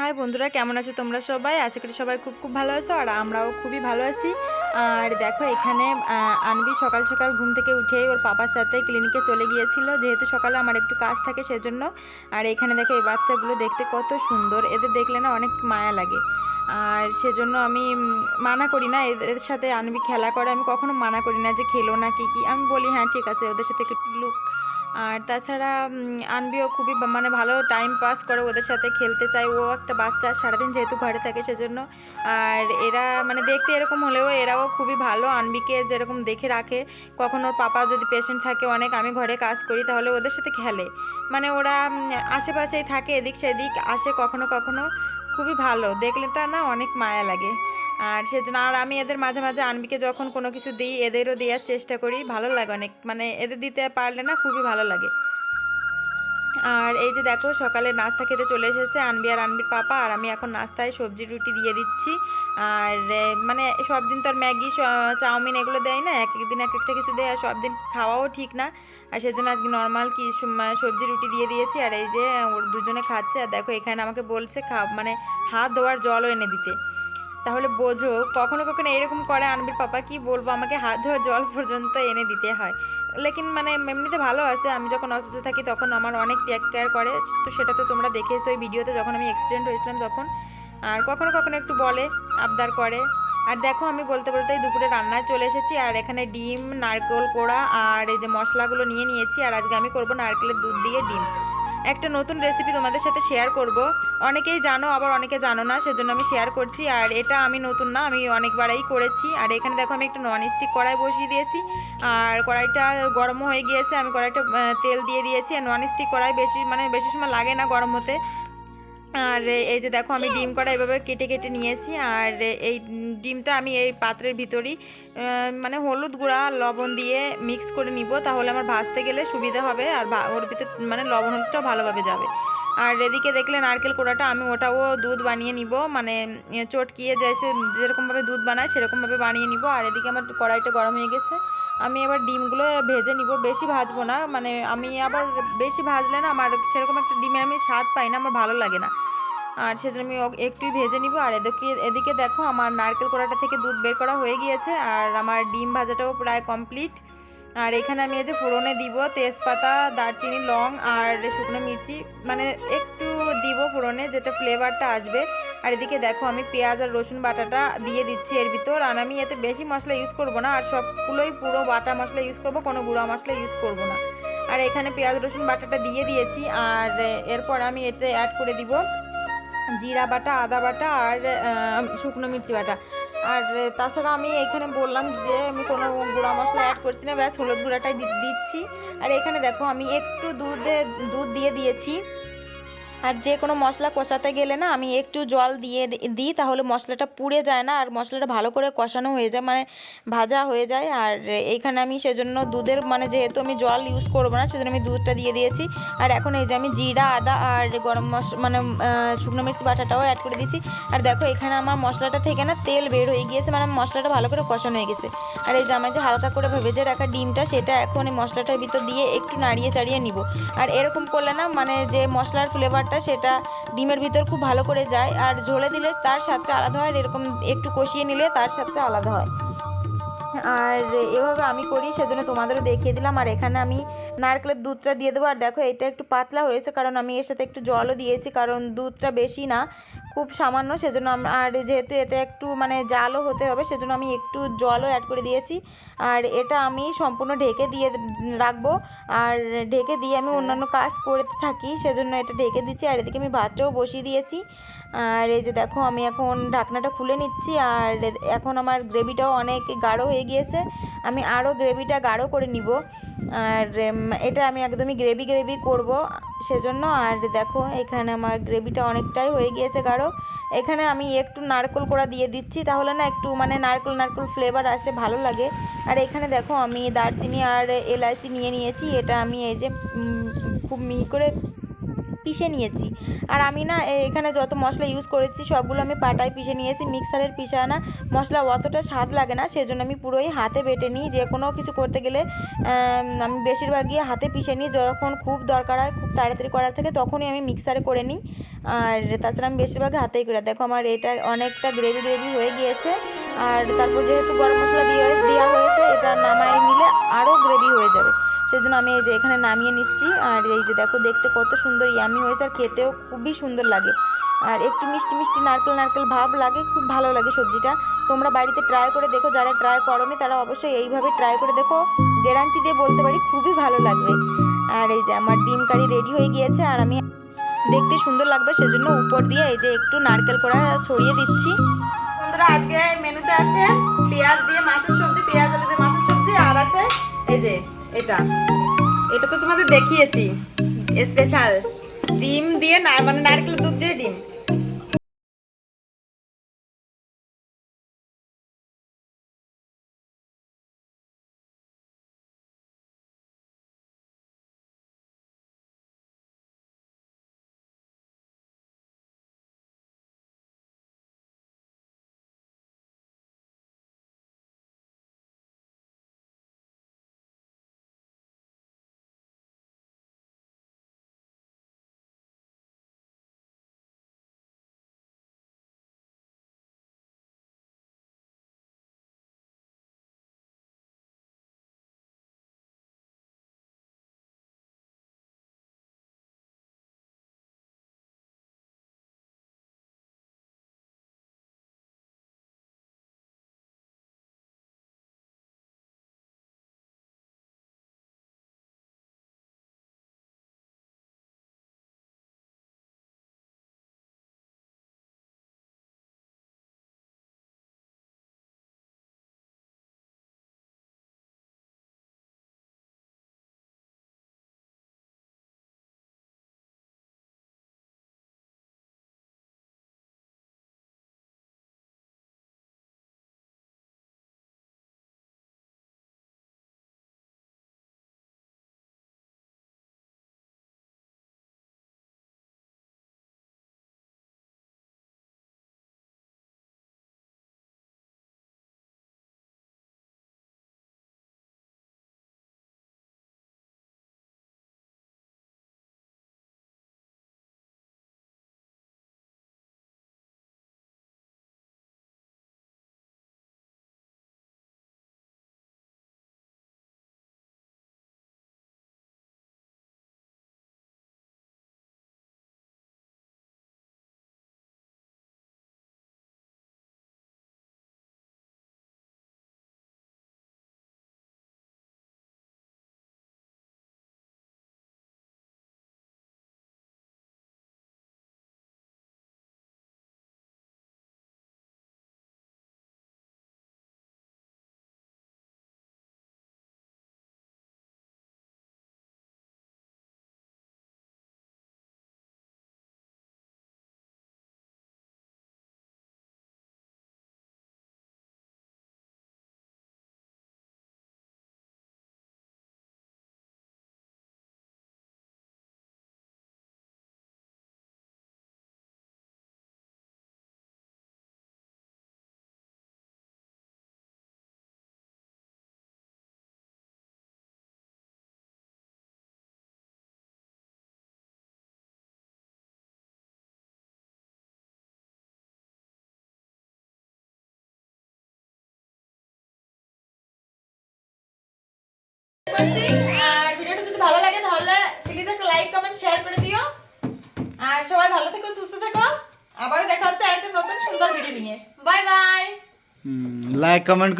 High বন্ধুরা, কেমন আছো তোমরা সবাই? আশা করি সবাই খুব খুব ভালো আছো, আর আমরাও খুবই ভালো আছি। আর দেখো, এখানে আনবি সকাল সকাল ঘুম থেকে উঠে ওর পাপার সাথে ক্লিনিকে চলে গিয়েছিল। যেহেতু সকালে আমার একটু কাজ থাকে সেজন্য। আর এখানে দেখো, এই বাচ্চাগুলো দেখতে কত সুন্দর। এদের দেখলে না অনেক মায়া লাগে। আর সেজন্য আমি মানা করি না। এদের সাথে আনবি খেলা করে। আমি কখনো মানা করি না যে খেলো না কি কি। আমি বলি হ্যাঁ ঠিক আছে, ওদের সাথে একটু লুক আর তাছাড়া আনবিও খুবই মানে ভালো টাইম পাস করে ওদের সাথে খেলতে চায়। ও একটা বাচ্চা, সারাদিন যেহেতু ঘরে থাকে সেজন্য। আর এরা মানে দেখতে এরকম হলেও এরাও খুবই ভালো। আনবিকে যেরকম দেখে রাখে, কখনো ওর পাপা যদি পেশেন্ট থাকে, অনেক আমি ঘরে কাজ করি, তাহলে ওদের সাথে খেলে। মানে ওরা আশেপাশেই থাকে, এদিক সেদিক, আসে কখনো কখনো। খুবই ভালো। দেখলেটা না অনেক মায়া লাগে। আর সেজন্য, আর আমি এদের মাঝে মাঝে আনবিকে যখন কোনো কিছু দিই, এদেরও দেওয়ার চেষ্টা করি, ভালো লাগে অনেক। মানে এদের দিতে পারলে না খুবই ভালো লাগে। আর এই যে দেখো, সকালে নাস্তা খেতে চলে এসেছে আনবি আর আনবির পাপা, আর আমি এখন নাস্তায় সবজি, রুটি দিয়ে দিচ্ছি। আর মানে সব দিন তো আর ম্যাগি চাউমিন এগুলো দেয় না এক এক দিন এক একটা কিছু দেয়, আর সব দিন খাওয়াও ঠিক না। আর সেজন্য আজকে নর্মাল কি সবজি, রুটি দিয়ে দিয়েছি, আর এই যে, ওর দুজনে খাচ্ছে। আর দেখো, এখানে আমাকে বলছে খা মানে হাত ধোয়ার জলও এনে দিতে। তাহলে বোঝো, কখনো কখনো এরকম করে আনবির পাপা, কি বলব, আমাকে হাত ধোয়ার জল পর্যন্ত এনে দিতে হয়। লেকিন মানে এমনিতে ভালো আছে, আমি যখন অসুস্থ থাকি তখন আমার অনেক টেক কেয়ার করে, তো সেটা তো তোমরা দেখেছ ওই ভিডিওতে যখন আমি অ্যাক্সিডেন্ট হয়েছিলাম তখন। আর কখনো কখনো একটু বলে, আবদার করে। আর দেখো আমি বলতে বলতেই দুপুরে রান্নায় চলে এসেছি, আর এখানে ডিম, নারকেল কোড়া, আর এই যে মশলাগুলো নিয়ে নিয়েছি, আর আজকে আমি করব নারকেলের দুধ দিয়ে ডিম। একটা নতুন রেসিপি তোমাদের সাথে শেয়ার করব। অনেকেই জানো, আবার অনেকে জানো না, সেজন্য আমি শেয়ার করছি। আর এটা আমি নতুন না, আমি অনেকবারই করেছি। আর এখানে দেখো, আমি একটা নন স্টিক কড়াই বসিয়ে দিয়েছি। আর কড়াইটা গরম হয়ে গিয়েছে, আমি কড়াইটা তেল দিয়ে দিয়েছি। আর নন স্টিক কড়াই বেশি মানে বেশি সময় লাগে না গরম হতে। আর এই যে দেখো, আমি ডিম কড়া এভাবে কেটে কেটে নিয়েছি। আর এই ডিমটা আমি এই পাত্রের ভিতরেই মানে হলুদ গুঁড়া, লবণ দিয়ে মিক্স করে নিব। তাহলে আমার ভাজতে গেলে সুবিধা হবে, আর ওর ভিতর মানে লবণ হলুদটাও ভালোভাবে যাবে। আর এদিকে দেখলে নারকেল কোড়াটা, আমি ওটাও দুধ বানিয়ে নিব। মানে চটকিয়ে যাইছে, যেরকমভাবে দুধ বানায় সেরকমভাবে বানিয়ে নিব। আর এদিকে আমার কড়াইটা গরম হয়ে গেছে। আমি এবার ডিমগুলো ভেজে নিব। বেশি ভাজবো না মানে আমি আবার বেশি ভাজলে না আমার সেরকম একটা ডিমের আমি স্বাদ পাই না, আমার ভালো লাগে না। আর সেজন্য আমি একটুই ভেজে নিব। আর এদিকে এদিকে দেখো আমার নারকেল কোড়াটা থেকে দুধ বের করা হয়ে গিয়েছে। আর আমার ডিম ভাজাটাও প্রায় কমপ্লিট। আর এখানে আমি এই যে ফোড়নে দিব তেজপাতা, দারচিনি, লং আর শুকনো মির্চি। মানে একটু দিব ফোড়নে, যেটা ফ্লেভারটা আসবে। আর এদিকে দেখো, আমি পেঁয়াজ আর রসুন বাটাটা দিয়ে দিচ্ছি এর ভিতর। আর আমি এতে বেশি মশলা ইউজ করব না, আর সবগুলোই পুরো বাটা মশলা ইউজ করব, কোনো গুঁড়া মশলা ইউজ করব না। আর এখানে পেঁয়াজ, রসুন বাটাটা দিয়ে দিয়েছি। আর এরপর আমি এতে অ্যাড করে দিব জিরা বাটা, আদা বাটা আর শুকনো মির্চি বাটা। আর তাছাড়া আমি এখানে বললাম যে আমি কোনো গুঁড়া মশলা অ্যাড করছি না, ব্যাস হলুদ গুঁড়াটাই দিচ্ছি। আর এখানে দেখো আমি একটু দুধে, দুধ দিয়ে দিয়েছি। আর যে কোনো মশলা কষাতে গেলে না আমি একটু জল দিয়ে দিই, তাহলে মশলাটা পুড়ে যায় না, আর মশলাটা ভালো করে কষানো হয়ে যায় মানে ভাজা হয়ে যায়। আর এইখানে আমি সেজন্য দুধের মানে যেহেতু আমি জল ইউজ করব না, সেজন্য আমি দুধটা দিয়ে দিয়েছি। আর এখন এই যে আমি জিরা, আদা আর গরম মশ মানে শুকনো মির্চি বাটাটাও অ্যাড করে দিয়েছি। আর দেখো এখানে আমার মশলাটা থেকে না তেল বের হয়ে গিয়েছে মানে মশলাটা ভালো করে কষানো হয়ে গেছে। আর এই যে আমার যে হালকা করে ভেজে রাখা ডিমটা, সেটা এখন এই মশলাটার ভিতর দিয়ে একটু নাড়িয়ে চাড়িয়ে নিব। আর এরকম করলে না মানে যে মশলার ফ্লেভারটা সেটা ডিমের ভিতর খুব ভালো করে যায়। আর ঝোলে দিলে তার স্বাদটা আলাদা হয় এরকম একটু কষিয়ে নিলে তার স্বাদটা আলাদা হয়। আর এভাবে আমি করি, সেজন্য তোমাদেরও দেখিয়ে দিলাম। আর এখানে আমি নারকেলের দুধটা দিয়ে দেবো। আর দেখো, এটা একটু পাতলা হয়েছে, কারণ আমি এর সাথে একটু জলও দিয়েছি, কারণ দুধটা বেশি না। খুব সামান্য সেজন্য আর যেহেতু এতে একটু মানে জালও হতে হবে সেজন্য আমি একটু জলও অ্যাড করে দিয়েছি। আর এটা আমি সম্পূর্ণ ঢেকে দিয়ে রাখব। আর ঢেকে দিয়ে আমি অন্যান্য কাজ করতে থাকি সেজন্য এটা ঢেকে দিচ্ছি। আর এদিকে আমি ভাতটাও বসিয়ে দিয়েছি। আর এই যে দেখো আমি এখন ঢাকনাটা খুলে নিচ্ছি। আর এখন আমার গ্রেভিটাও অনেক গাঢ় হয়ে গিয়েছে। আমি আরও গ্রেভিটা গাঢ় করে নিব। আর এটা আমি একদমই গ্রেভি গ্রেভি করব সেজন্য। আর দেখো, এখানে আমার গ্রেভিটা অনেকটাই হয়ে গিয়েছে গাঢ়। এখানে আমি একটু নারকেল কোড়া দিয়ে দিচ্ছি, তাহলে না একটু মানে নারকেল নারকেল ফ্লেভার আসে, ভালো লাগে। আর এখানে দেখো, আমি দারচিনি আর এলাইচি নিয়ে নিয়েছি। এটা আমি এই যে খুব মিহি করে পিষে নিয়েছি। আর আমি না এখানে যত মশলা ইউজ করেছি, সবগুলো আমি পাটায় পিষে নিয়েছি। মিক্সারের পিষা না মশলা অতটা স্বাদ লাগে না, সেজন্য আমি পুরোই হাতে বেটে নিই। যে কোনো কিছু করতে গেলে আমি বেশিরভাগই হাতে পিষে নিই। যখন খুব দরকার হয়, খুব তাড়াতাড়ি করার থেকে তখনই আমি মিক্সারে করে নিই। আর তাছাড়া আমি বেশিরভাগ হাতেই করে, দেখো আমার এটা অনেকটা গ্রেভি গ্রেভি হয়ে গিয়েছে। আর তারপর যেহেতু গরম মশলা দিয়ে, দেওয়া হয়েছে যাবে সেজন্য আমি এই যে এখানে নামিয়ে নিচ্ছি। আর এই যে দেখো, দেখতে কত সুন্দর ইয়ামি হয়েছে আর খেতেও খুবই সুন্দর লাগে। আর একটু মিষ্টি মিষ্টি নারকেল নারকেল ভাব লাগে, খুব ভালো লাগে সবজিটা। তোমরা বাড়িতে ট্রাই করে দেখো, যারা ট্রাই করনি তারা অবশ্যই এইভাবে ট্রাই করে দেখো। গ্যারান্টি দিয়ে বলতে পারি, খুবই ভালো লাগবে। আর এই যে আমার ডিম কারি রেডি হয়ে গিয়েছে, আর আমি দেখতে সুন্দর লাগবে, সেজন্য উপর দিয়ে এই যে একটু নারকেল কড়া ছড়িয়ে দিচ্ছি। বন্ধুরা, আজকে মেনুতে আছে পেঁয়াজ দিয়ে মাছের সবজি, পেঁয়াজ আলু দিয়ে মাছের সবজি, আর আছে এই যে এটা। এটা তো তোমাদের দেখিয়েছি। স্পেশাল ডিম দিয়ে মানে নারকেল দুধ দিয়ে ডিম। আর সবাই ভালো থেকো, সুস্থ থেকো। আবারও দেখা হচ্ছে আরেকটা নতুন সুন্দর ভিডিও নিয়ে। Bye bye like comment